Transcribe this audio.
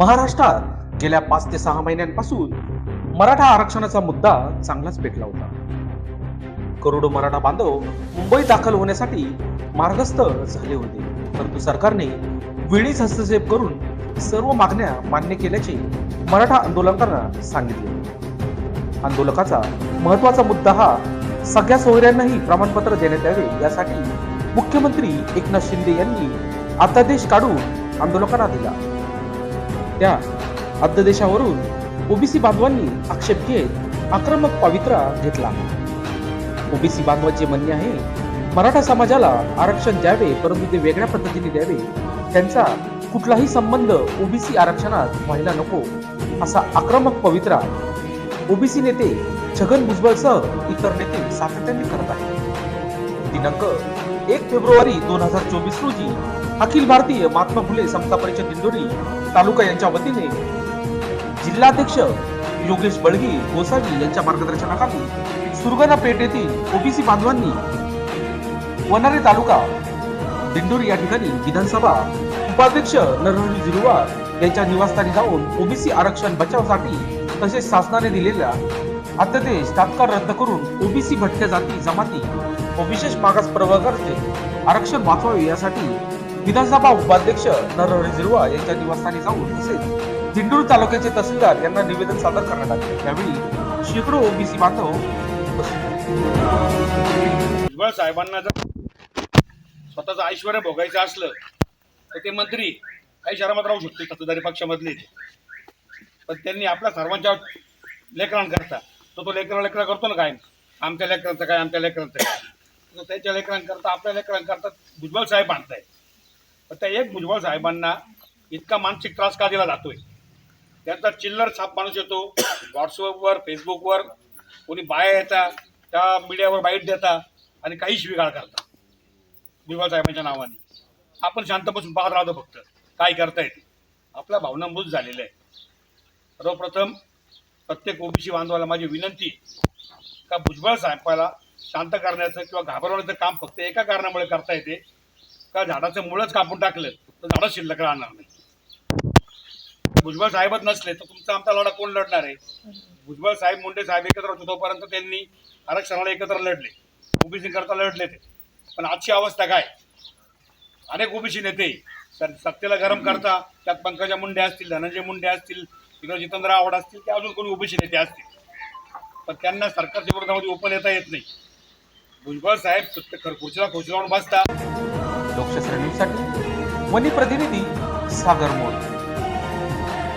महाराष्ट्रात गेल्या पाच ते सहा महिन्यांपासून मराठा आरक्षणाचा मुद्दा चांगलाच पेटला होता. करोडो मराठा बांधव मुंबईत दाखल होण्यासाठी मार्गस्थ झाले होते. परंतु सरकारने वेळीच हस्तक्षेप करून सर्व मागण्या मान्य केल्याचे मराठा आंदोलकांना सांगितले. आंदोलकाचा महत्त्वाचा मुद्दा हा सगळ्या सोहऱ्यांनाही प्रमाणपत्र देण्यात यावे यासाठी मुख्यमंत्री एकनाथ शिंदे यांनी अध्यादेश काढून आंदोलकांना दिला. त्या अध्यादेशावरून ओबीसी बांधवांनी आक्षेप घेत आक्रमक पवित्रा घेतला. ओबीसी बांधवांचे म्हणणे आहे मराठा समाजाला आरक्षण द्यावे परंतु ते वेगळ्या पद्धतीने द्यावे. त्यांचा कुठलाही संबंध ओबीसी आरक्षणात व्हायला नको असा आक्रमक पवित्रा ओबीसी नेते छगन भुजबळसह इतर नेते सातत्याने करत आहेत. दिनांक एक फेब्रुवारी दोन हजार चोवीस रोजी अखिल भारतीय महात्मा फुले समता परिषद दिंडोरी तालुका यांच्या वतीने जिल्हाध्यक्ष योगेश बळगी गोसावी यांच्या मार्गदर्शनाखाली सुरगाणा पेठ येथील ओबीसी बांधवांनी वनारे तालुका दिंडोरी या ठिकाणी विधानसभा उपाध्यक्ष नरहरी जिरुवार यांच्या निवासस्थानी जाऊन ओबीसी आरक्षण बचावसाठी तसेच शासनाने दिलेल्या अध्यादेश तात्काळ रद्द करून ओबीसी भटक्या जाती जमाती व विशेष मागास प्रवर्गाचे आरक्षण वाचवावे यासाठी विधानसभा उपाध्यक्ष नरहरी झिरवा यांच्या निवासस्थानी जाऊन तसेच दिंडूर तालुक्याचे तहसीलदार यांना निवेदन सादर करण्यात आले. त्यावेळी शेकडो ओबीसी बांधव भुजबळ साहेबांना जर स्वतःचं ऐश्वर भोगायचं असलं तर ते मंत्री काही शहरात राहू शकते सत्ताधारी पक्षामधले. पण त्यांनी आपल्या सर्वांच्या लेकरांकरता तो तो लेकरा लेकरा करतो ना काय? आमच्या लेकरांचं काय आमच्या लेकरांचं काय? तर त्याच्या लेकरांकरता आपल्या लेकरांकरता भुजबळ साहेब आणताय पण त्या एक भुजबळ साहेबांना इतका मानसिक त्रास का दिला जातोय? त्यांचा चिल्लर छाप माणूस येतो व्हॉट्सअपवर फेसबुकवर कोणी बाया येतात त्या मीडियावर बाईट देतात आणि काही शिवीगाळ करतात भुजबळ साहेबांच्या नावाने. आपण शांत बसून पाहत राहतो फक्त. काय करता येते आपल्या भावना मृत झालेल्या आहे. सर्वप्रथम प्रत्येक ओबीसी बांधवाला माझी विनंती का भुजबळ साहेबाला शांत करण्याचं किंवा घाबरवण्याचं काम फक्त एका कारणामुळे करता येते का झाडाचं मुळच कापून टाकलं तर झाडं शिल्लक राहणार नाही. भुजबळ साहेबच नसले तर तुमचा आमचा लढा कोण लढणार आहे? भुजबळ साहेब मुंडे साहेब एकत्र होते तोपर्यंत त्यांनी आरक्षणाला एकत्र लढले. ओबीसी करता लढले ते. पण आजची अवस्था काय? अनेक ओबीसी नेते सर सत्तेला गरम करता त्यात पंकजा मुंडे असतील धनंजय मुंडे असतील तिकडे जितेंद्र आवड असतील ते अजून कोणी ओबीसी नेते असतील. पण त्यांना सरकारच्या विरोधामध्ये ओपन येता येत नाही. भुजबळ साहेब सत्य खुर्चीला खुर्ची लावून बसता लोकशास्त्र न्यूजसाठी वनी प्रतिनिधी सागर मोड